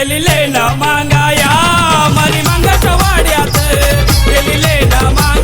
गेलिले ना मांगाया मरी मांगाच्या वाड्यात गेलिले ना मांगा